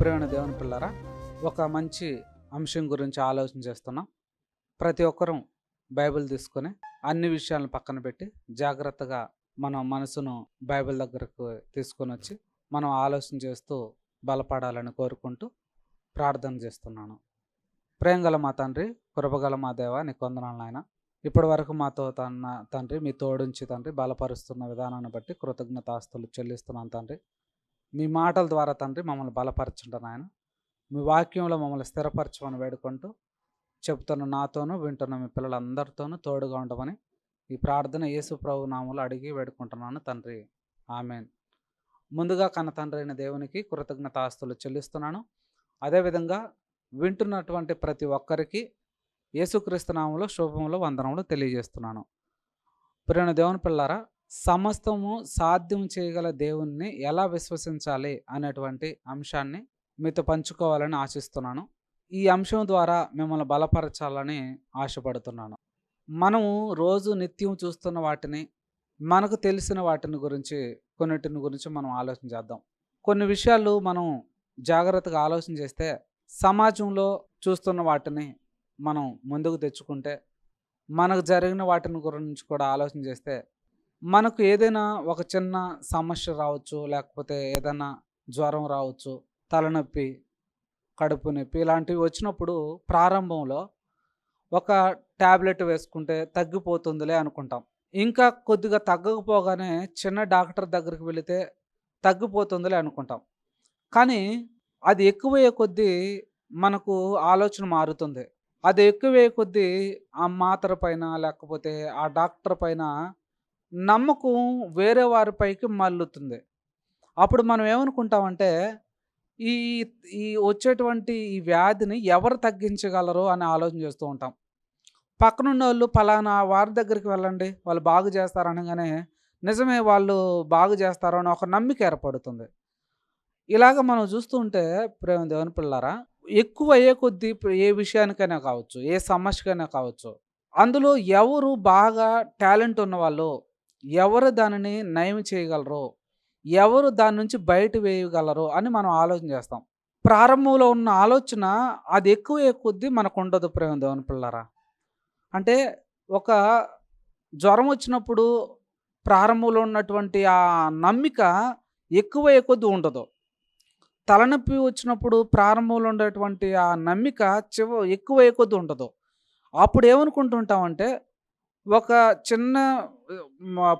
ప్రేమ దేవుని పిల్లరా ఒక మంచి అంశం గురించి ఆలోచన చేస్తున్నాం. ప్రతి ఒక్కరూ బైబిల్ తీసుకొని అన్ని విషయాలను పక్కన పెట్టి జాగ్రత్తగా మన మనసును బైబిల్ దగ్గరకు తీసుకొని వచ్చి మనం ఆలోచన చేస్తూ బలపడాలని కోరుకుంటూ ప్రార్థన చేస్తున్నాను. ప్రేమగల మా తండ్రి కృపగల మా దేవ నీ వందనాలు నాయన. ఇప్పటి వరకు మాతో తన తండ్రి మీ తోడుంచి తండ్రి బలపరుస్తున్న విధానాన్ని బట్టి కృతజ్ఞతాస్తులు చెల్లిస్తున్నాను తండ్రి. మీ మాటల ద్వారా తండ్రి మమ్మల్ని బలపరచుంటాను ఆయన మీ వాక్యంలో మమ్మల్ని స్థిరపరచమని వేడుకుంటూ చెప్తున్న నాతోనూ వింటున్న మీ పిల్లలందరితోనూ తోడుగా ఉండమని ఈ ప్రార్థన యేసు ప్రభు నామలు అడిగి వేడుకుంటున్నాను తండ్రి. ఆమెన్. ముందుగా కన్న తండ్రి అయిన దేవునికి కృతజ్ఞతాస్తులు చెల్లిస్తున్నాను. అదేవిధంగా వింటున్నటువంటి ప్రతి ఒక్కరికి యేసుక్రీస్తు నామంలో శుభములు వందనములు తెలియజేస్తున్నాను. ప్రియణ దేవుని పిల్లారా సమస్తము సాధ్యం చేయగల దేవుణ్ణి ఎలా విశ్వసించాలి అనేటువంటి అంశాన్ని మీతో పంచుకోవాలని ఆశిస్తున్నాను. ఈ అంశం ద్వారా మిమ్మల్ని బలపరచాలని ఆశపడుతున్నాను. మనము రోజు నిత్యం చూస్తున్న వాటిని మనకు తెలిసిన వాటిని గురించి కొన్నిటిని గురించి మనం ఆలోచన చేద్దాం. కొన్ని విషయాలు మనం జాగ్రత్తగా ఆలోచన చేస్తే సమాజంలో చూస్తున్న వాటిని మనం ముందుకు తెచ్చుకుంటే మనకు జరిగిన వాటిని గురించి కూడా ఆలోచన చేస్తే మనకు ఏదైనా ఒక చిన్న సమస్య రావచ్చు లేకపోతే ఏదైనా జ్వరం రావచ్చు తలనొప్పి కడుపు నొప్పి ఇలాంటివి వచ్చినప్పుడు ప్రారంభంలో ఒక ట్యాబ్లెట్ వేసుకుంటే తగ్గిపోతుందిలే అనుకుంటాం. ఇంకా కొద్దిగా తగ్గకపోగానే చిన్న డాక్టర్ దగ్గరికి వెళితే తగ్గిపోతుందిలే అనుకుంటాం. కానీ అది ఎక్కువయ్యే కొద్దీ మనకు ఆలోచన మారుతుంది. అది ఎక్కువయ్యే కొద్దీ ఆ మాత్ర పైన లేకపోతే ఆ డాక్టర్ పైన నమ్మకం వేరే వారిపైకి మల్లుతుంది అప్పుడు మనం ఏమనుకుంటామంటే ఈ ఈ వచ్చేటువంటి ఈ వ్యాధిని ఎవరు తగ్గించగలరు అని ఆలోచన చేస్తూ ఉంటాం. పక్కనున్న వాళ్ళు పలానా వారి దగ్గరికి వెళ్ళండి వాళ్ళు బాగు చేస్తారు అనగానే నిజమే వాళ్ళు బాగు చేస్తారు అని ఒక నమ్మిక ఏర్పడుతుంది. ఇలాగ మనం చూస్తుంటే ప్రేమ దేవుని పిల్లారా ఎక్కువ అయ్యే కొద్దీ ఏ విషయానికైనా కావచ్చు ఏ సమస్యకైనా కావచ్చు అందులో ఎవరు బాగా టాలెంట్ ఉన్నవాళ్ళు ఎవరు దానిని నయం చేయగలరు ఎవరు దాని నుంచి బయట వేయగలరు అని మనం ఆలోచన చేస్తాం. ప్రారంభంలో ఉన్న ఆలోచన అది ఎక్కువ కొద్దీ మనకు ఉండదు ప్రేమ దేవుని పిల్లరా. అంటే ఒక జ్వరం వచ్చినప్పుడు ప్రారంభంలో ఉన్నటువంటి ఆ నమ్మిక ఎక్కువ కొద్దీ ఉండదు. తలనొప్పి వచ్చినప్పుడు ప్రారంభంలో ఉండేటువంటి ఆ నమ్మిక చివ ఎక్కువ కొద్దీ ఉండదు. అప్పుడు ఏమనుకుంటుంటామంటే ఒక చిన్న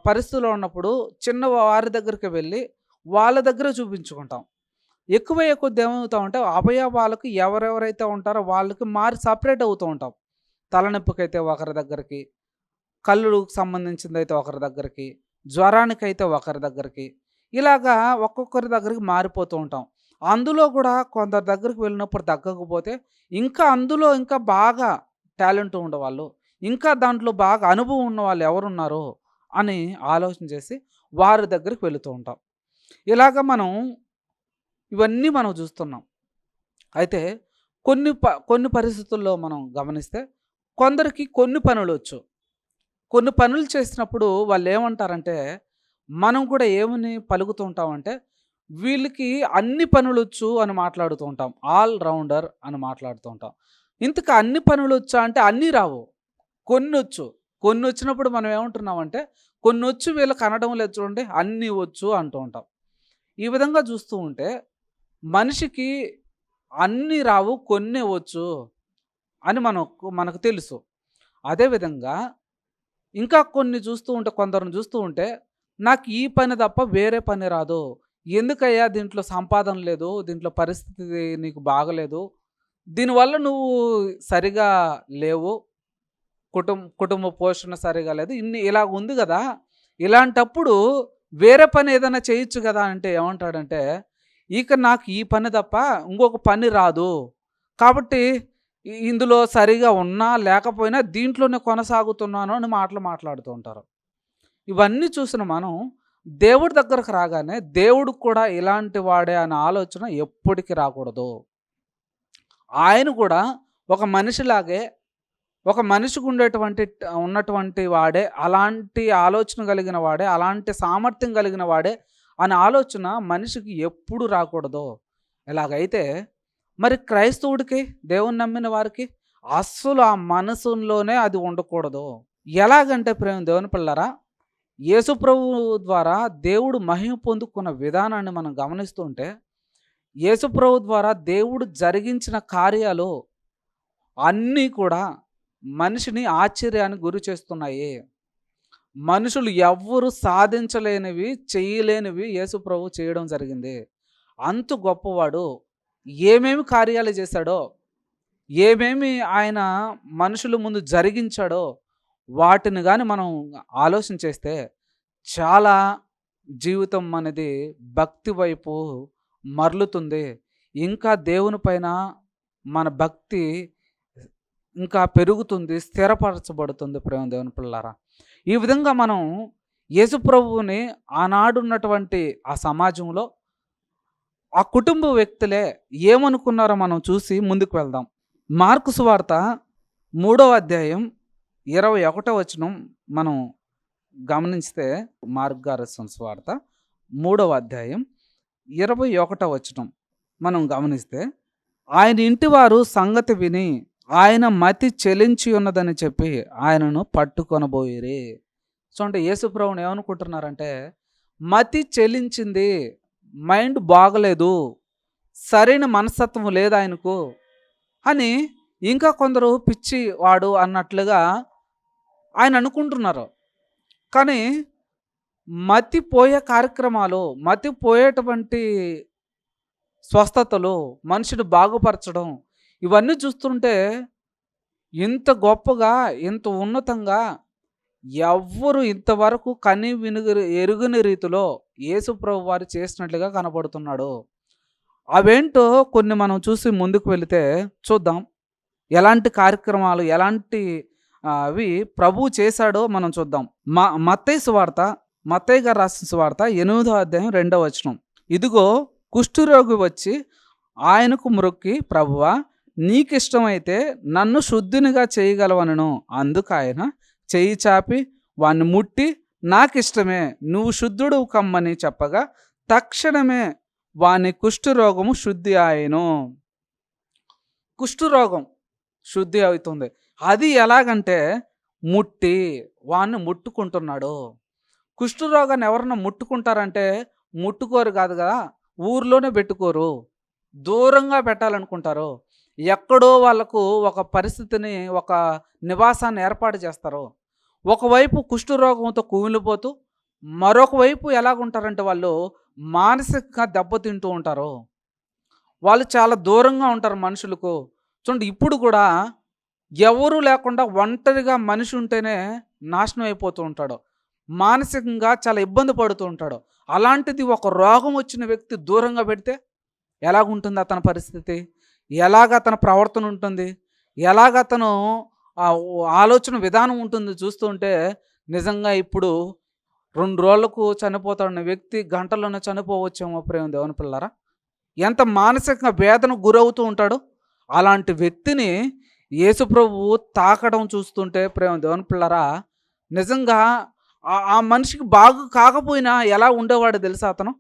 పరిస్థితిలో ఉన్నప్పుడు చిన్న వారి దగ్గరికి వెళ్ళి వాళ్ళ దగ్గర చూపించుకుంటాం. ఎక్కువయ్యే కొద్ది ఏమవుతామంటే అవయవాలకు ఎవరెవరైతే ఉంటారో వాళ్ళకి మారి సపరేట్ అవుతూ ఉంటాం. తలనొప్పికైతే ఒకరి దగ్గరికి కళ్ళుకు సంబంధించింది అయితే ఒకరి దగ్గరికి జ్వరానికైతే ఒకరి దగ్గరికి ఇలాగా ఒక్కొక్కరి దగ్గరికి మారిపోతూ ఉంటాం. అందులో కూడా కొందరి దగ్గరికి వెళ్ళినప్పుడు తగ్గకపోతే ఇంకా అందులో ఇంకా బాగా టాలెంట్ ఉండేవాళ్ళు ఇంకా దాంట్లో బాగా అనుభవం ఉన్న వాళ్ళు ఎవరున్నారో అని ఆలోచన చేసి వారి దగ్గరికి వెళుతూ ఉంటాం. ఇలాగ మనం ఇవన్నీ మనం చూస్తున్నాం. అయితే కొన్ని ప కొన్ని పరిస్థితుల్లో మనం గమనిస్తే కొందరికి కొన్ని పనులు వచ్చు. కొన్ని పనులు చేసినప్పుడు వాళ్ళు ఏమంటారంటే మనం కూడా ఏమని పలుకుతూ ఉంటామంటే వీళ్ళకి అన్ని పనులు వచ్చు అని మాట్లాడుతూ ఉంటాం. ఆల్ రౌండర్ అని మాట్లాడుతూ ఉంటాం. ఇంతకు అన్ని పనులు వచ్చా అంటే అన్నీ రావు. కొన్ని వచ్చు కొన్ని వచ్చినప్పుడు మనం ఏమంటున్నామంటే కొన్ని వచ్చు వీళ్ళు కనడం లేదు చూడండి అన్నీ వచ్చు అంటూ ఉంటాం. ఈ విధంగా చూస్తూ ఉంటే మనిషికి అన్నీ రావు కొన్ని వచ్చు అని మనకు మనకు తెలుసు. అదేవిధంగా ఇంకా కొన్ని చూస్తూ ఉంటే కొందరిని చూస్తూ ఉంటే నాకు ఈ పని తప్ప వేరే పని రాదు. ఎందుకయ్యా దీంట్లో సంపాదన లేదు దీంట్లో పరిస్థితి నీకు బాగలేదు. దీనివల్ల నువ్వు సరిగా లేవు కుటుంబ కుటుంబ పోషణ సరిగా లేదు. ఇన్ని ఇలా ఉంది కదా ఇలాంటప్పుడు వేరే పని ఏదైనా చేయొచ్చు కదా అంటే ఏమంటాడంటే ఇక నాకు ఈ పని తప్ప ఇంకొక పని రాదు. కాబట్టి ఇందులో సరిగా ఉన్నా లేకపోయినా దీంట్లోనే కొనసాగుతున్నాను అని మాటలు మాట్లాడుతూ ఉంటారు. ఇవన్నీ చూసిన మనం దేవుడి దగ్గరకు రాగానే దేవుడు కూడా ఇలాంటి వాడే అనే ఆలోచన ఎప్పటికీ రాకూడదు. ఆయన కూడా ఒక మనిషిలాగే ఒక మనిషికి ఉండేటువంటి ఉన్నటువంటి వాడే అలాంటి ఆలోచన కలిగిన వాడే అలాంటి సామర్థ్యం కలిగిన వాడే అనే ఆలోచన మనిషికి ఎప్పుడు రాకూడదు. ఇలాగైతే మరి క్రైస్తవుడికి దేవుని నమ్మిన వారికి అస్సలు ఆ మనసులోనే అది ఉండకూడదు. ఎలాగంటే ప్రేమ దేవుని పిల్లరా యేసు ప్రభు ద్వారా దేవుడు మహిమ పొందుకున్న విధానాన్ని మనం గమనిస్తుంటే యేసు ప్రభు ద్వారా దేవుడు జరిగించిన కార్యాలు అన్నీ కూడా మనిషిని ఆశ్చర్యానికి గురి చేస్తున్నాయి. మనుషులు ఎవ్వరూ సాధించలేనివి చేయలేనివి యేసు ప్రభు చేయడం జరిగింది. అంత గొప్పవాడు ఏమేమి కార్యాలు చేశాడో ఏమేమి ఆయన మనుషుల ముందు జరిగించాడో వాటిని కానీ మనం ఆలోచన చేస్తే చాలా జీవితం అనేది భక్తి వైపు మరలుతుంది. ఇంకా దేవుని పైన మన భక్తి ఇంకా పెరుగుతుంది స్థిరపరచబడుతుంది ప్రేమ దేవుని పిల్లారా ఈ విధంగా మనం యేసుప్రభువుని ఆనాడు ఉన్నటువంటి ఆ సమాజంలో ఆ కుటుంబ వ్యక్తులే ఏమనుకున్నారో మనం చూసి ముందుకు వెళ్దాం. మార్కు సువార్త మూడవ అధ్యాయం ఇరవై ఒకటో వచనం మనం గమనిస్తే మార్క్ వార్త స్వార్త మూడవ అధ్యాయం ఇరవై ఒకటో వచనం మనం గమనిస్తే ఆయన ఇంటి వారు సంగతి విని ఆయన మతి చెలించి ఉన్నదని చెప్పి ఆయనను పట్టుకొనబోయేరి. సో అంటే యేసుప్రభుని ఏమనుకుంటున్నారంటే మతి చెలించింది మైండ్ బాగలేదు సరైన మనస్తత్వం లేదు ఆయనకు అని ఇంకా కొందరు పిచ్చి వాడు అన్నట్లుగా ఆయన అనుకుంటున్నారు. కానీ మతి పోయే కార్యక్రమాలు మతి పోయేటువంటి స్వస్థతలు మనిషిని బాగుపరచడం ఇవన్నీ చూస్తుంటే ఇంత గొప్పగా ఇంత ఉన్నతంగా ఎవ్వరు ఇంతవరకు కని వినుగు ఎరుగని రీతిలో యేసుప్రభు వారు చేసినట్లుగా కనబడుతున్నాడు. అవేంటో కొన్ని మనం చూసి ముందుకు వెళితే చూద్దాం. ఎలాంటి కార్యక్రమాలు ఎలాంటి అవి ప్రభు చేశాడో మనం చూద్దాం. మా మత్తయ్య వార్త మత్తయ్య గారు రాసిన వార్త ఎనిమిదో అధ్యాయం రెండవ వచనం. ఇదిగో కుష్ఠురోగి వచ్చి ఆయనకు మొక్కి ప్రభువా నీకిష్టమైతే నన్ను శుద్ధినిగా చేయగలవనను. అందుకు ఆయన చెయ్యి చాపి వాణ్ణి ముట్టి నాకిష్టమే నువ్వు శుద్ధుడు కమ్మని చెప్పగా తక్షణమే వాని కుష్ఠరోగము శుద్ధి ఆయను. కుష్ఠరోగం శుద్ధి అవుతుంది. అది ఎలాగంటే ముట్టి వాణ్ణి ముట్టుకుంటున్నాడు. కుష్ఠరోగాన్ని ఎవరన్నా ముట్టుకుంటారంటే ముట్టుకోరు కాదు కదా ఊర్లోనే పెట్టుకోరు. దూరంగా పెట్టాలనుకుంటారు. ఎక్కడో వాళ్ళకు ఒక పరిస్థితిని ఒక నివాసాన్ని ఏర్పాటు చేస్తారు. ఒకవైపు కుష్ఠరోగంతో కుమిలిపోతూ మరొక వైపు ఎలాగుంటారంటే వాళ్ళు మానసికంగా దెబ్బతింటూ ఉంటారు. వాళ్ళు చాలా దూరంగా ఉంటారు మనుషులకు. చూడండి ఇప్పుడు కూడా ఎవరు లేకుండా ఒంటరిగా మనిషి ఉంటేనే నాశనం అయిపోతూ ఉంటాడు. మానసికంగా చాలా ఇబ్బంది పడుతూ ఉంటాడు. అలాంటిది ఒక రోగం వచ్చిన వ్యక్తి దూరంగా పెడితే ఎలాగుంటుంది అతని పరిస్థితి? ఎలాగ అతని ప్రవర్తన ఉంటుంది? ఎలాగ అతను ఆలోచన విధానం ఉంటుంది చూస్తుంటే నిజంగా ఇప్పుడు రెండు రోజులకు చనిపోతాడన్న వ్యక్తి గంటల్లోనే చనిపోవచ్చేమో ప్రేమ దేవుని పిల్లరా? ఎంత మానసికంగా వేదన గురవుతూ ఉంటాడు? అలాంటి వ్యక్తిని యేసుప్రభువు తాకడం చూస్తుంటే ప్రేమ దేవుని పిల్లరా నిజంగా ఆ మనిషికి బాగు కాకపోయినా ఎలా ఉండేవాడు తెలుసా అతను?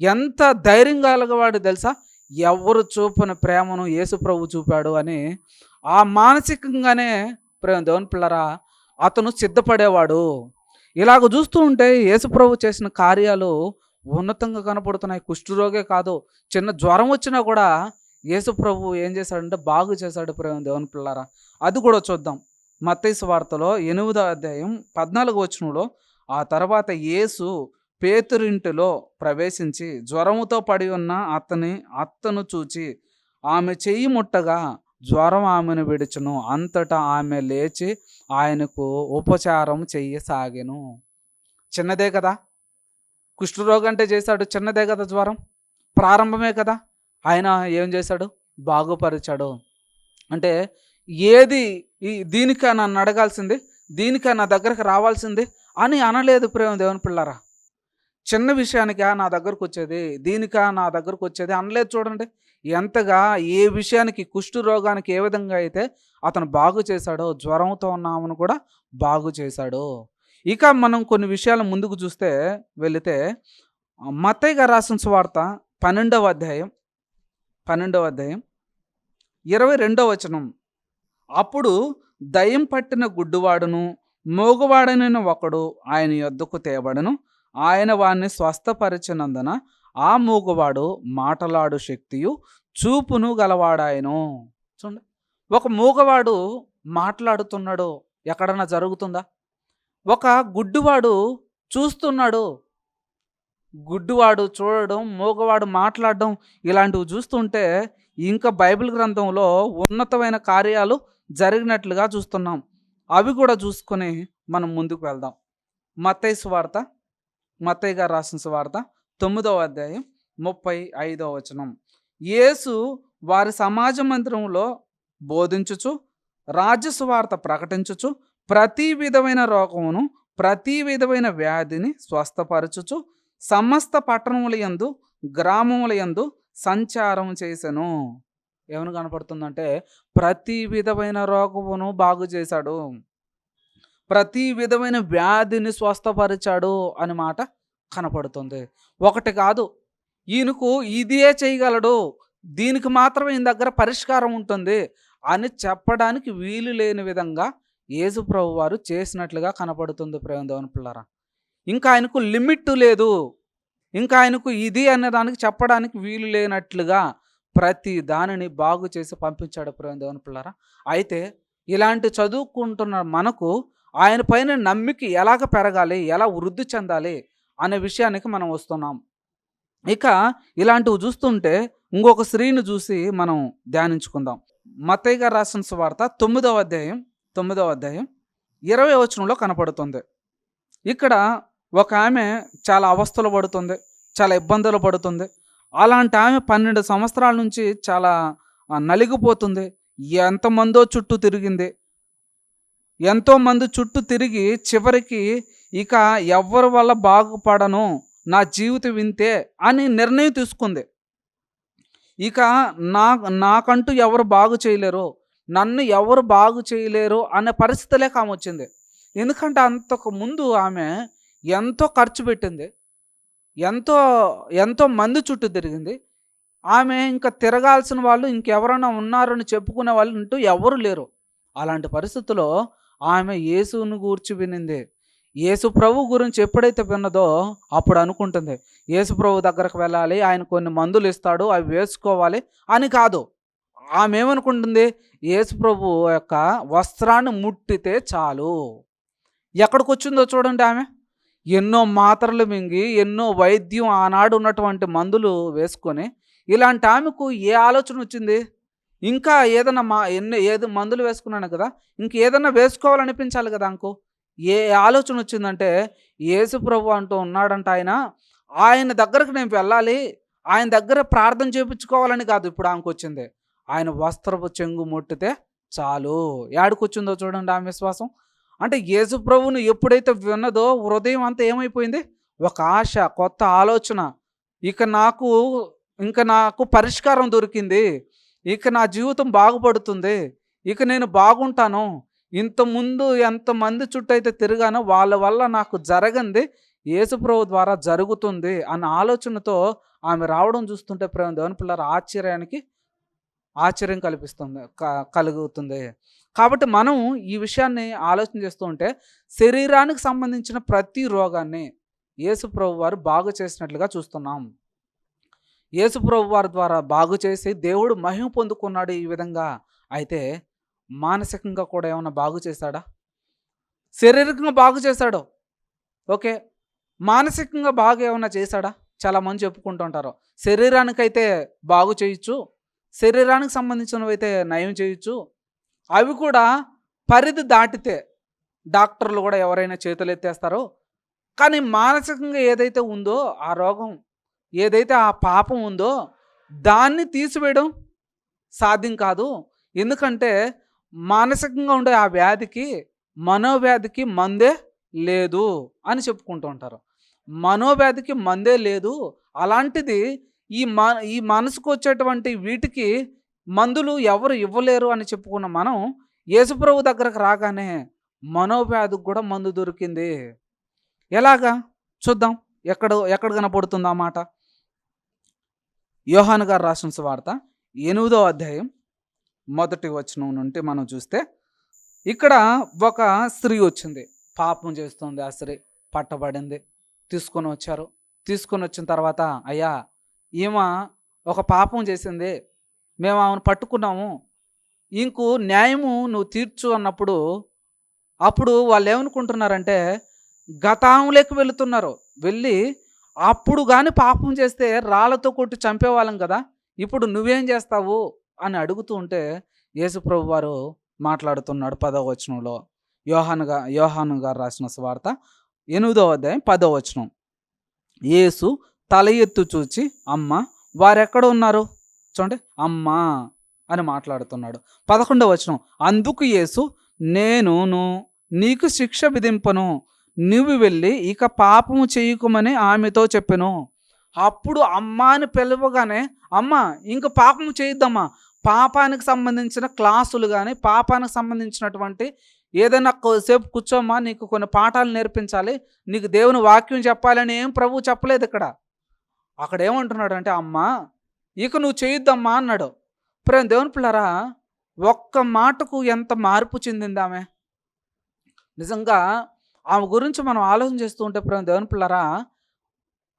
ఎంత ధైర్యం కలగవాడు తెలుసా? ఎవరు చూపని ప్రేమను యేసుప్రభు చూపాడు అని ఆ మానసికంగానే ప్రేమ దేవుని పిల్లరా అతను సిద్ధపడేవాడు. ఇలాగ చూస్తూ ఉంటే యేసుప్రభు చేసిన కార్యాలు ఉన్నతంగా కనపడుతున్నాయి. కుష్ఠరోగే కాదు చిన్న జ్వరం వచ్చినా కూడా యేసుప్రభు ఏం చేశాడంటే బాగు చేశాడు ప్రేమ దేవుని పిల్లరా. అది కూడా చూద్దాం. మత్తైసు వార్తలో ఎనిమిదో అధ్యాయం పద్నాలుగు వచనంలో ఆ తర్వాత యేసు పేతురింటిలో ప్రవేశించి జ్వరముతో పడి ఉన్న అతని అత్తను చూచి ఆమె చెయ్యి ముట్టగా జ్వరం ఆమెను విడిచును. అంతటా ఆమె లేచి ఆయనకు ఉపచారం చెయ్యసాగెను. చిన్నదే కదా? కుష్ఠరోగం అంటే చేశాడు చిన్నదే కదా జ్వరం? ప్రారంభమే కదా? ఆయన ఏం చేశాడు? బాగుపరిచాడు. అంటే ఏది ఈ దీనికైనా నన్ను అడగాల్సింది? దీనికైనా నా దగ్గరకు రావాల్సింది? అని అనలేదు ప్రేమ దేవుని పిల్లరా. చిన్న విషయానికా నా దగ్గరకు వచ్చేది దీనికా నా దగ్గరకు వచ్చేది అనలేదు చూడండి. ఎంతగా ఏ విషయానికి కుష్టు రోగానికి ఏ విధంగా అయితే అతను బాగు చేశాడో జ్వరంతో ఉన్నామని కూడా బాగు చేశాడు. ఇక మనం కొన్ని విషయాలు ముందుకు చూస్తే వెళితే మత్తయ్య గారు రాసిన స్వార్త పన్నెండవ అధ్యాయం పన్నెండవ అధ్యాయం ఇరవై రెండవ వచనం. అప్పుడు దయ్యం పట్టిన గుడ్డువాడును మోగవాడనైన ఒకడు ఆయన యొద్దకు తేబడను ఆయన వాణ్ణి స్వస్థపరిచినందున ఆ మూగవాడు మాటలాడు శక్తియు చూపును గలవాడాయను. చూడండి. ఒక మూగవాడు మాట్లాడుతున్నాడు. ఎక్కడన్నా జరుగుతుందా? ఒక గుడ్డువాడు చూస్తున్నాడు. గుడ్డువాడు చూడడం మూగవాడు మాట్లాడడం ఇలాంటివి చూస్తుంటే ఇంకా బైబిల్ గ్రంథంలో ఉన్నతమైన కార్యాలు జరిగినట్లుగా చూస్తున్నాం. అవి కూడా చూసుకొని మనం ముందుకు వెళ్దాం. మత్తయ్య వార్త మత్తయ్య గారు రాసిన సువార్త తొమ్మిదవ అధ్యాయం ముప్పై ఐదవ వచనం. యేసు వారి సమాజ మందిరంలో బోధించుచు రాజ్య సువార్త ప్రకటించుచు ప్రతి విధమైన రోగమును ప్రతి విధమైన వ్యాధిని స్వస్థపరచుచు సమస్త పట్టణముల యందు గ్రామముల యందు సంచారం చేశాను ఏమని కనపడుతుందంటే ప్రతి విధమైన రోగమును బాగు చేశాడు. ప్రతి విధమైన వ్యాధిని స్వస్థపరిచాడు అని మాట కనపడుతుంది. ఒకటి కాదు ఈయనకు ఇదే చేయగలడు. దీనికి మాత్రమే ఈయన దగ్గర పరిష్కారం ఉంటుంది అని చెప్పడానికి వీలు లేని విధంగా యేసు ప్రభు వారు చేసినట్లుగా కనపడుతుంది ప్రేమదేవన్ పిల్లరా. ఇంకా ఆయనకు లిమిట్ లేదు. ఇంకా ఆయనకు ఇది అనే దానికి చెప్పడానికి వీలు లేనట్లుగా ప్రతి దానిని బాగు చేసి పంపించాడు ప్రేమదేవన్ పిల్లరా. అయితే ఇలాంటి చదువుకుంటున్న మనకు ఆయన పైన నమ్మిక ఎలాగ పెరగాలి ఎలా వృద్ధి చెందాలి అనే విషయానికి మనం వస్తున్నాం. ఇక ఇలాంటివి చూస్తుంటే ఇంకొక స్త్రీని చూసి మనం ధ్యానించుకుందాం. మతయ్య గారు రాసిన సువార్త తొమ్మిదవ అధ్యాయం తొమ్మిదవ అధ్యాయం ఇరవై వచనంలో కనపడుతుంది. ఇక్కడ ఒక ఆమె చాలా అవస్థలు పడుతుంది చాలా ఇబ్బందులు పడుతుంది. అలాంటి ఆమె పన్నెండు సంవత్సరాల నుంచి చాలా నలిగిపోతుంది ఎంతమందో చుట్టూ తిరిగింది. ఎంతోమంది చుట్టూ తిరిగి చివరికి ఇక ఎవరి వల్ల బాగుపడను నా జీవితం వింతే అని నిర్ణయం తీసుకుంది. ఇక నా నాకంటూ ఎవరు బాగు చేయలేరు నన్ను ఎవరు బాగు చేయలేరు అనే పరిస్థితులే ఆమె వచ్చింది ఎందుకంటే అంతకు ముందు ఆమె ఎంతో ఖర్చు పెట్టింది ఎంతో ఎంతో మంది చుట్టూ తిరిగింది. ఆమె ఇంకా తిరగాల్సిన వాళ్ళు ఇంకెవరైనా ఉన్నారని చెప్పుకునే వాళ్ళు అంటూ ఎవరు లేరు. అలాంటి పరిస్థితుల్లో ఆమె యేసును గూర్చి వినింది. యేసు ప్రభు గురించి ఎప్పుడైతే విన్నదో అప్పుడు అనుకుంటుంది. యేసు ప్రభు దగ్గరకు వెళ్ళాలి ఆయన కొన్ని మందులు ఇస్తాడు అవి వేసుకోవాలి అని కాదు. ఆమె ఏమనుకుంటుంది? యేసు ప్రభు యొక్క వస్త్రాన్ని ముట్టితే చాలు. ఎక్కడికి వచ్చిందో చూడండి ఆమె. ఎన్నో మాత్రలు మింగి ఎన్నో వైద్యం ఆనాడు ఉన్నటువంటి మందులు వేసుకొని ఇలాంటి ఆమెకు ఏ ఆలోచన వచ్చింది? ఇంకా ఏదైనా మా ఎన్ని ఏది మందులు వేసుకున్నాను కదా ఇంక ఏదైనా వేసుకోవాలనిపించాలి కదా అంకు? ఏ ఆలోచన వచ్చిందంటే యేసు ప్రభు అంటూ ఉన్నాడంట ఆయన ఆయన దగ్గరకు నేను వెళ్ళాలి ఆయన దగ్గర ప్రార్థన చేయించుకోవాలని కాదు ఇప్పుడు ఆమెకు వచ్చింది. ఆయన వస్త్రపు చెంగు ముట్టితే చాలు. ఏడుకొచ్చిందో చూడండి ఆమె విశ్వాసం. అంటే యేసు ప్రభువును ఎప్పుడైతే విన్నదో హృదయం అంతా ఏమైపోయింది? ఒక ఆశ కొత్త ఆలోచన. ఇక నాకు ఇంకా నాకు పరిష్కారం దొరికింది. ఇక నా జీవితం బాగుపడుతుంది. ఇక నేను బాగుంటాను. ఇంతకుముందు ఎంతమంది చుట్టూ అయితే తిరిగానో వాళ్ళ వల్ల నాకు జరగంది. యేసుప్రభు ద్వారా జరుగుతుంది అన్న ఆలోచనతో ఆమె రావడం చూస్తుంటే ప్రేమ దేవుని పిల్లల ఆశ్చర్యానికి ఆశ్చర్యం కల్పిస్తుంది క- కలుగుతుంది. కాబట్టి మనం ఈ విషయాన్ని ఆలోచన చేస్తూ ఉంటే శరీరానికి సంబంధించిన ప్రతి రోగాన్ని యేసుప్రభు వారు బాగు చేసినట్లుగా చూస్తున్నాం. యేసుప్రభు వారి ద్వారా బాగు చేసి దేవుడు మహిమ పొందుకున్నాడు ఈ విధంగా అయితే మానసికంగా కూడా ఏమైనా బాగు చేశాడా? శారీరకంగా బాగు చేశాడు. ఓకే. మానసికంగా బాగా ఏమైనా చేశాడా? చాలా మంది చెప్పుకుంటుంటారు శరీరానికైతే బాగు చేయొచ్చు. శరీరానికి సంబంధించినవి అయితే నయం చేయొచ్చు. అవి కూడా పరిధి దాటితే డాక్టర్లు కూడా ఎవరైనా చేతులు ఎత్తేస్తారో కానీ మానసికంగా ఏదైతే ఉందో ఆ రోగం ఏదైతే ఆ పాపం ఉందో దాన్ని తీసివేయడం సాధ్యం కాదు. ఎందుకంటే మానసికంగా ఉండే ఆ వ్యాధికి మనోవ్యాధికి మందే లేదు అని చెప్పుకుంటూ ఉంటారు. మనోవ్యాధికి మందే లేదు. అలాంటిది ఈ మా ఈ మనసుకు వచ్చేటువంటి వీటికి మందులు ఎవరు ఇవ్వలేరు అని చెప్పుకున్న మనం యేసుప్రభు దగ్గరకు రాగానే మనోవ్యాధికి కూడా మందు దొరికింది. ఎలాగా? చూద్దాం. ఎక్కడ ఎక్కడ కనపడుతుంది ఆ మాట? యోహాను గారు రాసిన సువార్త ఎనిమిదో అధ్యాయం మొదటి వచనం నుండి మనం చూస్తే ఇక్కడ ఒక స్త్రీ వచ్చింది. పాపం చేస్తుంది. ఆ స్త్రీ పట్టబడింది. తీసుకొని వచ్చారు. తీసుకొని వచ్చిన తర్వాత అయ్యా ఈమె ఒక పాపం చేసింది. మేము ఆమెను పట్టుకున్నాము. ఇంకు న్యాయము నువ్వు తీర్చు అన్నప్పుడు అప్పుడు వాళ్ళు ఏమనుకుంటున్నారంటే గతాంలోకి వెళుతున్నారు. వెళ్ళి అప్పుడు కానీ పాపం చేస్తే రాళ్ళతో కొట్టి చంపేవాళ్ళం కదా ఇప్పుడు నువ్వేం చేస్తావు? అని అడుగుతూ ఉంటే యేసుప్రభు వారు మాట్లాడుతున్నాడు పదవ వచనంలో. యోహానుగా యోహాను గారు రాసిన స్వార్త ఎనిమిదవ అధ్యాయం పదవ వచనం. యేసు తల ఎత్తు చూచి అమ్మ వారెక్కడ ఉన్నారు? చూడండి అమ్మా అని మాట్లాడుతున్నాడు. పదకొండవ వచనం అందుకు యేసు నేనును నీకు శిక్ష విధింపను నువ్వు వెళ్ళి ఇక పాపము చేయకుమని ఆమెతో చెప్పాను. అప్పుడు అమ్మ అని పిలవగానే అమ్మ ఇంక పాపము చేయొద్దమ్మా. పాపానికి సంబంధించిన క్లాసులు కానీ పాపానికి సంబంధించినటువంటి ఏదైనా సేపు కూర్చోమ్మా నీకు కొన్ని పాఠాలు నేర్పించాలి నీకు దేవుని వాక్యం చెప్పాలని ఏం ప్రభువు చెప్పలేదు ఇక్కడ. అక్కడ ఏమంటున్నాడు అంటే అమ్మ ఇక నువ్వు చేయొద్దమ్మా అన్నాడు. ప్రేమ దేవుని పిల్లరా ఒక్క మాటకు ఎంత మార్పు చెందింది ఆమె? నిజంగా ఆమె గురించి మనం ఆలోచన చేస్తూ ఉంటే ప్రేమ దేవుని పిల్లరా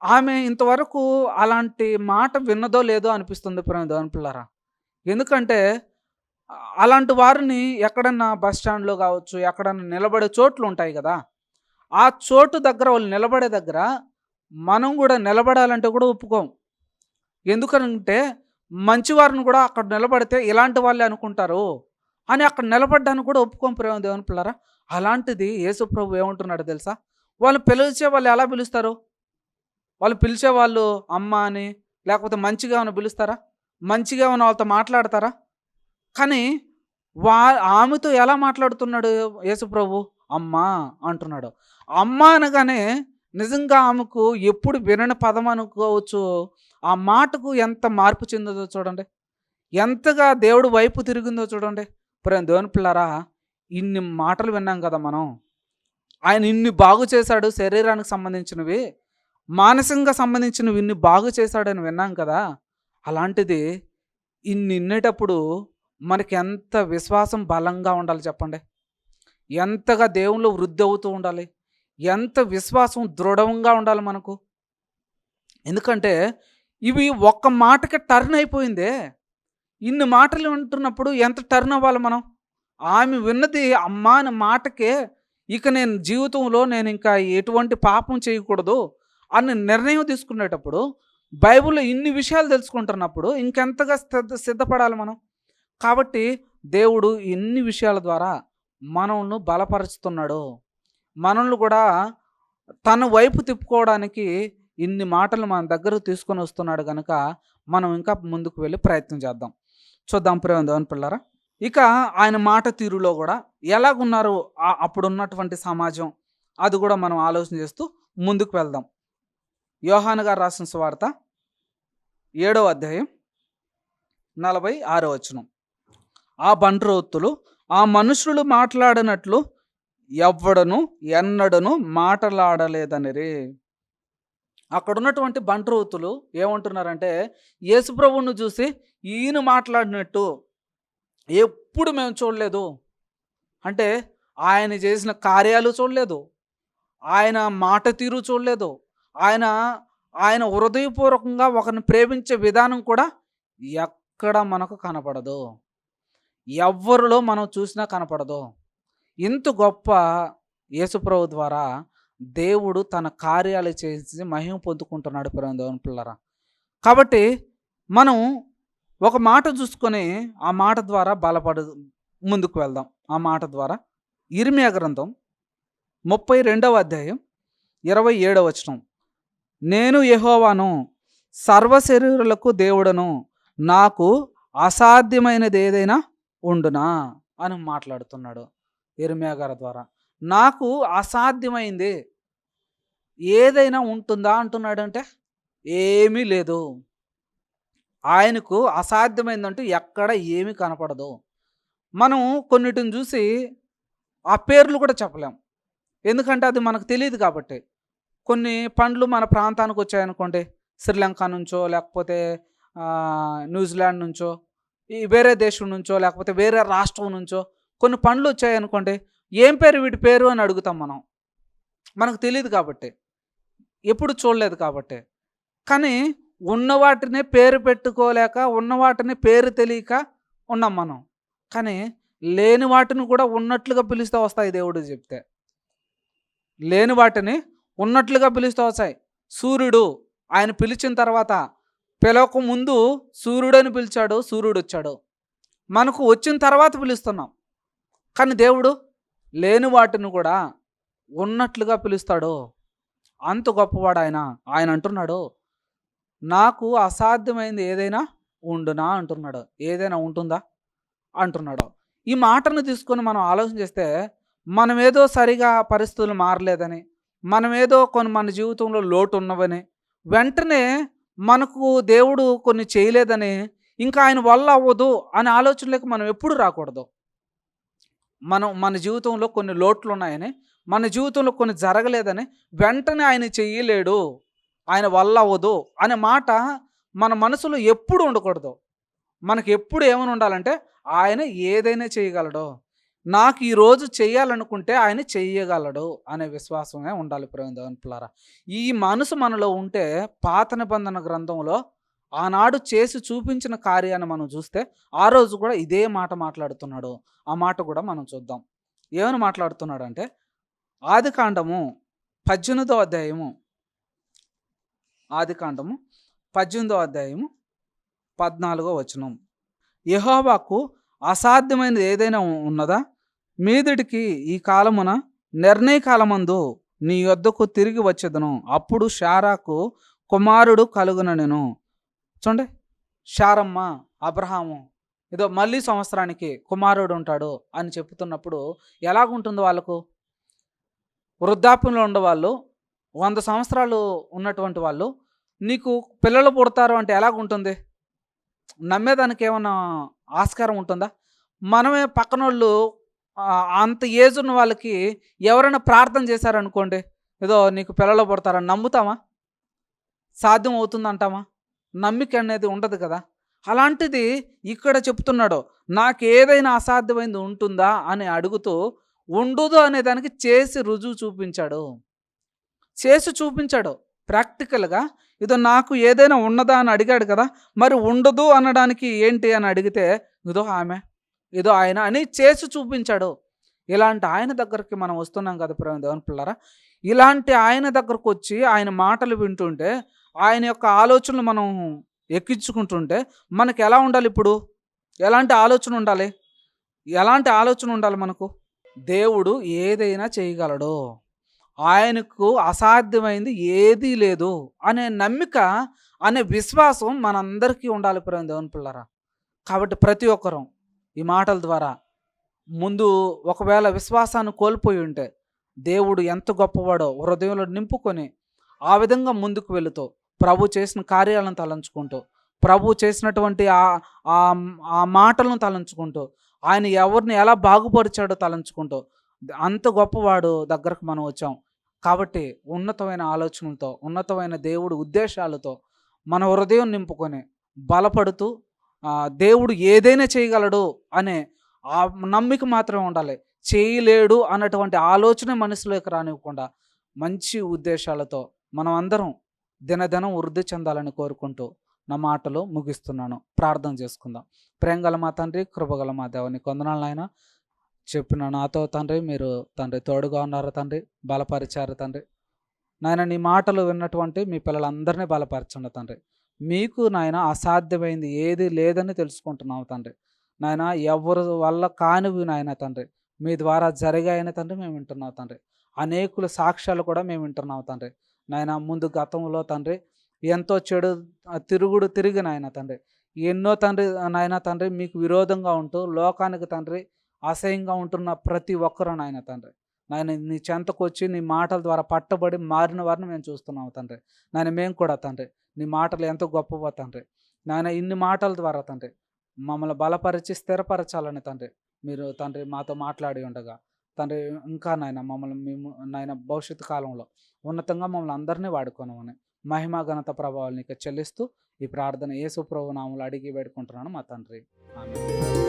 ఆమె ఇంతవరకు అలాంటి మాట విన్నదో లేదో అనిపిస్తుంది ప్రేమ దేవుని పిల్లరా. ఎందుకంటే అలాంటి వారిని ఎక్కడన్నా బస్ స్టాండ్లో కావచ్చు ఎక్కడన్నా నిలబడే చోట్లు ఉంటాయి కదా. ఆ చోటు దగ్గర వాళ్ళు నిలబడే దగ్గర మనం కూడా నిలబడాలంటే కూడా ఒప్పుకోం. ఎందుకంటే మంచివారిని కూడా అక్కడ నిలబడితే ఇలాంటి వాళ్ళే అనుకుంటారు అని అక్కడ నిలబడ్డానికి కూడా ఒప్పుకోం ప్రేమ దేవుని పిల్లరా. అలాంటిది యేసు ప్రభు ఏమంటున్నాడు తెలుసా? వాళ్ళు పిలిచే వాళ్ళు ఎలా పిలుస్తారు? వాళ్ళు పిలిచే వాళ్ళు అమ్మ అని లేకపోతే మంచిగా ఏమైనా పిలుస్తారా? మంచిగా ఉన్న వాళ్ళతో మాట్లాడతారా? కానీ వా ఆమెతో ఎలా మాట్లాడుతున్నాడు యేసుప్రభు అమ్మా అంటున్నాడు. అమ్మ అనగానే నిజంగా ఆమెకు ఎప్పుడు వినని పదం అనుకోవచ్చు. ఆ మాటకు ఎంత మార్పు చెందుదో చూడండి. ఎంతగా దేవుడు వైపు తిరిగిందో చూడండి. ప్రేమ దేవుని పిల్లరా ఇన్ని మాటలు విన్నాం కదా మనం. ఆయన ఇన్ని బాగు చేశాడు శరీరానికి సంబంధించినవి మానసికంగా సంబంధించినవి ఇన్ని బాగు చేశాడని విన్నాం కదా. అలాంటిది ఇన్ని వినేటప్పుడు మనకి ఎంత విశ్వాసం బలంగా ఉండాలి చెప్పండి? ఎంతగా దేవుళ్ళు వృద్ధి అవుతూ ఉండాలి? ఎంత విశ్వాసం దృఢంగా ఉండాలి మనకు? ఎందుకంటే ఇవి ఒక్క మాటకి టర్న్ అయిపోయిందే. ఇన్ని మాటలు వింటున్నప్పుడు ఎంత టర్న్ అవ్వాలి మనం? ఆమె విన్నది అమ్మా అనే మాటకే ఇక నేను జీవితంలో నేను ఇంకా ఎటువంటి పాపం చేయకూడదు అని నిర్ణయం తీసుకునేటప్పుడు బైబిల్లో ఇన్ని విషయాలు తెలుసుకుంటున్నప్పుడు ఇంకెంతగా సిద్ధ సిద్ధపడాలి మనం? కాబట్టి దేవుడు ఇన్ని విషయాల ద్వారా మనల్ని బలపరుచుతున్నాడు మనల్ని కూడా తన వైపు తిప్పుకోవడానికి ఇన్ని మాటలు మన దగ్గర తీసుకొని వస్తున్నాడు కనుక మనం ఇంకా ముందుకు వెళ్ళి ప్రయత్నం చేద్దాం. చూద్దాం ప్రేమ దేవన్ పిల్లరా. ఇక ఆయన మాట తీరులో కూడా ఎలాగున్నారు అప్పుడున్నటువంటి అప్పుడు ఉన్నటువంటి సమాజం అది కూడా మనం ఆలోచన చేస్తూ ముందుకు వెళ్దాం. యోహాను గారు రాసిన సువార్త ఏడవ అధ్యాయం నలభై ఆరో వచనం. ఆ బంట్రోత్తులు ఆ మనుషులు మాట్లాడినట్లు ఎవ్వడను ఎన్నడను మాట్లాడలేదనిరే. అక్కడ ఉన్నటువంటి బంట్రోతులు ఏమంటున్నారంటే యేసుప్రభువును చూసి ఈయన మాట్లాడినట్టు ఎప్పుడు మేము చూడలేదు. అంటే ఆయన చేసిన కార్యాలు చూడలేదు. ఆయన మాట తీరు చూడలేదు. ఆయన ఆయన హృదయపూర్వకంగా ఒకరిని ప్రేమించే విధానం కూడా ఎక్కడ మనకు కనపడదు. ఎవ్వరిలో మనం చూసినా కనపడదు. ఇంత గొప్ప యేసుప్రభు ద్వారా దేవుడు తన కార్యాలు చేసి మహిమ పొందుకుంటున్నాడు ప్రేమ దేవుని పిల్లరా. కాబట్టి మనం ఒక మాట చూసుకొని ఆ మాట ద్వారా బలపడు ముందుకు వెళ్దాం. ఆ మాట ద్వారా ఇర్మియా గ్రంథం ముప్పై రెండవ అధ్యాయం ఇరవై ఏడవ వచనం. నేను యహోవాను సర్వశరీరులకు దేవుడను నాకు అసాధ్యమైనది ఏదైనా ఉండునా? అని మాట్లాడుతున్నాడు ఇర్మియా గారి ద్వారా. నాకు అసాధ్యమైంది. ఏదైనా ఉంటుందా అంటున్నాడంటే ఏమీ లేదు. ఆయనకు అసాధ్యమైందంటూ ఎక్కడ ఏమీ కనపడదు. మనం కొన్నిటిని చూసి ఆ పేర్లు కూడా చెప్పలేం. ఎందుకంటే అది మనకు తెలియదు కాబట్టి. కొన్ని పండ్లు మన ప్రాంతానికి వచ్చాయనుకోండి శ్రీలంక నుంచో లేకపోతే న్యూజిలాండ్ నుంచో ఈ వేరే దేశం నుంచో లేకపోతే వేరే రాష్ట్రం నుంచో కొన్ని పండ్లు వచ్చాయనుకోండి ఏం పేరు వీటి పేరు అని అడుగుతాం మనం. మనకు తెలియదు కాబట్టి. ఎప్పుడు చూడలేదు కాబట్టి. కానీ ఉన్న వాటిని పేరు పెట్టుకోలేక ఉన్న వాటిని పేరు తెలియక ఉన్నాం మనం. కానీ లేని వాటిని కూడా ఉన్నట్లుగా పిలుస్తూ వస్తాయి దేవుడు చెప్తే. లేని వాటిని ఉన్నట్లుగా పిలుస్తూ వస్తాయి. సూర్యుడు ఆయన పిలిచిన తర్వాత పిలవక ముందు సూర్యుడని పిలిచాడు సూర్యుడు వచ్చాడు. మనకు వచ్చిన తర్వాత పిలుస్తున్నాం. కానీ దేవుడు లేని వాటిని కూడా ఉన్నట్లుగా పిలుస్తాడు. అంత గొప్పవాడు ఆయన ఆయన అంటున్నాడు. నాకు అసాధ్యమైంది ఏదైనా ఉండునా అంటున్నాడు. ఏదైనా ఉంటుందా అంటున్నాడు. ఈ మాటను తీసుకొని మనం ఆలోచన చేస్తే మనం ఏదో సరిగా పరిస్థితులు మారలేదని మనం ఏదో కొన్ని మన జీవితంలో లోటు ఉన్నవని వెంటనే మనకు దేవుడు కొన్ని చేయలేదని ఇంకా ఆయన వల్ల అవ్వదు అనే ఆలోచనలకు మనం ఎప్పుడు రాకూడదు. మనం మన జీవితంలో కొన్ని లోట్లు ఉన్నాయని మన జీవితంలో కొన్ని జరగలేదని వెంటనే ఆయన చెయ్యలేడు ఆయన వల్ల అవ్వదు అనే మాట మన మనసులో ఎప్పుడు ఉండకూడదు. మనకి ఎప్పుడు ఏమని ఉండాలంటే ఆయన ఏదైనా చేయగలడు. నాకు ఈరోజు చేయాలనుకుంటే ఆయన చేయగలడు అనే విశ్వాసమే ఉండాలి ప్రేమిలారా ఈ మనసు మనలో ఉంటే పాత నిబంధన గ్రంథంలో ఆనాడు చేసి చూపించిన కార్యాన్ని మనం చూస్తే ఆ రోజు కూడా ఇదే మాట మాట్లాడుతున్నాడు. ఆ మాట కూడా మనం చూద్దాం. ఏమని మాట్లాడుతున్నాడు అంటే ఆది కాండము పద్దెనిమిదో అధ్యాయము ఆది కాండము పద్దెనిమిదో అధ్యాయము పద్నాలుగో వచనం. యహోవాకు అసాధ్యమైనది ఏదైనా ఉన్నదా? మీదిటికి ఈ కాలమున నిర్ణయ కాలమందు నీ యొద్దకు తిరిగి వచ్చేదను. అప్పుడు షారాకు కుమారుడు కలుగున నేను. చూడండి షారమ్మ అబ్రహాము ఏదో మళ్ళీ సంవత్సరానికి కుమారుడు ఉంటాడు అని చెప్తున్నప్పుడు ఎలాగుంటుందో వాళ్ళకు? వృద్ధాప్యంలో ఉండేవాళ్ళు వంద సంవత్సరాలు ఉన్నటువంటి వాళ్ళు నీకు పిల్లలు పుడతారు అంటే ఎలాగుంటుంది? నమ్మేదానికి ఏమన్నా ఆస్కారం ఉంటుందా? మనమే పక్కన వాళ్ళు అంత ఏజ్ ఉన్న వాళ్ళకి ఎవరైనా ప్రార్థన చేశారనుకోండి ఏదో నీకు పిల్లలు పుడతారని నమ్ముతామా? సాధ్యం అవుతుంది అంటామా నమ్మిక అనేది ఉండదు కదా. అలాంటిది ఇక్కడ చెప్తున్నాడు నాకు ఏదైనా అసాధ్యమైంది ఉంటుందా? అని అడుగుతూ ఉండదు అనే దానికి చేసి రుజువు చూపించాడు. చేసి చూపించాడు. ప్రాక్టికల్గా ఇదో నాకు ఏదైనా ఉన్నదా అని అడిగాడు కదా మరి ఉండదు అనడానికి ఏంటి అని అడిగితే ఇదో ఆమె ఇదో ఆయన అని చేసి చూపించాడు. ఇలాంటి ఆయన దగ్గరికి మనం వస్తున్నాం కదా ప్రేమ దేవన్ పిల్లరా ఇలాంటి ఆయన దగ్గరకు వచ్చి ఆయన మాటలు వింటుంటే ఆయన యొక్క ఆలోచనలు మనం ఎక్కించుకుంటుంటే మనకు ఎలా ఉండాలి ఇప్పుడు? ఎలాంటి ఆలోచన ఉండాలి? ఎలాంటి ఆలోచన ఉండాలి మనకు? దేవుడు ఏదైనా చేయగలడు. ఆయనకు అసాధ్యమైంది ఏదీ లేదు అనే నమ్మిక అనే విశ్వాసం మనందరికీ ఉండాలి ప్రేమ దేవుని పిల్లరా. కాబట్టి ప్రతి ఒక్కరం ఈ మాటల ద్వారా ముందు ఒకవేళ విశ్వాసాన్ని కోల్పోయి ఉంటే దేవుడు ఎంత గొప్పవాడో హృదయంలో నింపుకొని ఆ విధంగా ముందుకు వెళుతూ ప్రభు చేసిన కార్యాలను తలంచుకుంటూ ప్రభు చేసినటువంటి ఆ ఆ- ఆ మాటలను తలంచుకుంటూ ఆయన ఎవరిని ఎలా బాగుపరిచాడో తలంచుకుంటూ అంత గొప్పవాడు దగ్గరకు మనం వచ్చాం. కాబట్టి ఉన్నతమైన ఆలోచనలతో ఉన్నతమైన దేవుడు ఉద్దేశాలతో మన హృదయం నింపుకొని బలపడుతూ దేవుడు ఏదైనా చేయగలడు అనే ఆ నమ్మిక మాత్రమే ఉండాలి. చేయలేడు అన్నటువంటి ఆలోచన మనసులోకి రానివ్వకుండా మంచి ఉద్దేశాలతో మనం అందరం దినదినం వృద్ధి చెందాలని కోరుకుంటూ నా మాటలు ముగిస్తున్నాను. ప్రార్థన చేసుకుందాం. ప్రేంగల మా తండ్రి కృపగల మా దేవని కొందనాలైనా చెప్పిన నాతో తండ్రి మీరు తండ్రి తోడుగా ఉన్నారు తండ్రి? బలపరిచారు తండ్రి? నాయన నీ మాటలు విన్నటువంటి మీ పిల్లలందరినీ బలపరచండి తండ్రి. మీకు నాయన అసాధ్యమైంది ఏది లేదని తెలుసుకుంటున్నాము తండ్రి. నాయన ఎవరి వల్ల కానివి నాయన తండ్రి. మీ ద్వారా జరిగాయని తండ్రి మేము వింటున్నాం తండ్రి. అనేకుల సాక్ష్యాలు కూడా మేము వింటున్నాం తండ్రి. నాయన ముందు గతంలో తండ్రి ఎంతో చెడు తిరుగుడు తిరిగి నాయన తండ్రి. ఎన్నో తండ్రి నాయన తండ్రి మీకు విరోధంగా ఉంటూ లోకానికి తండ్రి అసహ్యంగా ఉంటున్న ప్రతి ఒక్కరూ నాయన తండ్రి. నాయన నీ చెంతకు వచ్చి నీ మాటల ద్వారా పట్టబడి మారిన వారిని మేము చూస్తున్నాము తండ్రి. నాయన మేము కూడా తండ్రి నీ మాటలు ఎంతో గొప్పవో తండ్రి. నాయన ఇన్ని మాటల ద్వారా తండ్రి మమ్మల్ని బలపరిచి స్థిరపరచాలని తండ్రి మీరు తండ్రి మాతో మాట్లాడి ఉండగా. తండ్రి ఇంకా నాయన మమ్మల్ని మేము నాయన భవిష్యత్తు కాలంలో ఉన్నతంగా మమ్మల్ని అందరినీ వాడుకోనమని మహిమ ఘనత ప్రభావాలు నీకు చెల్లిస్తూ ఈ ప్రార్థన యేసు ప్రభు నామములో అడిగి వేడుకుంటున్నాను మా తండ్రి. ఆమె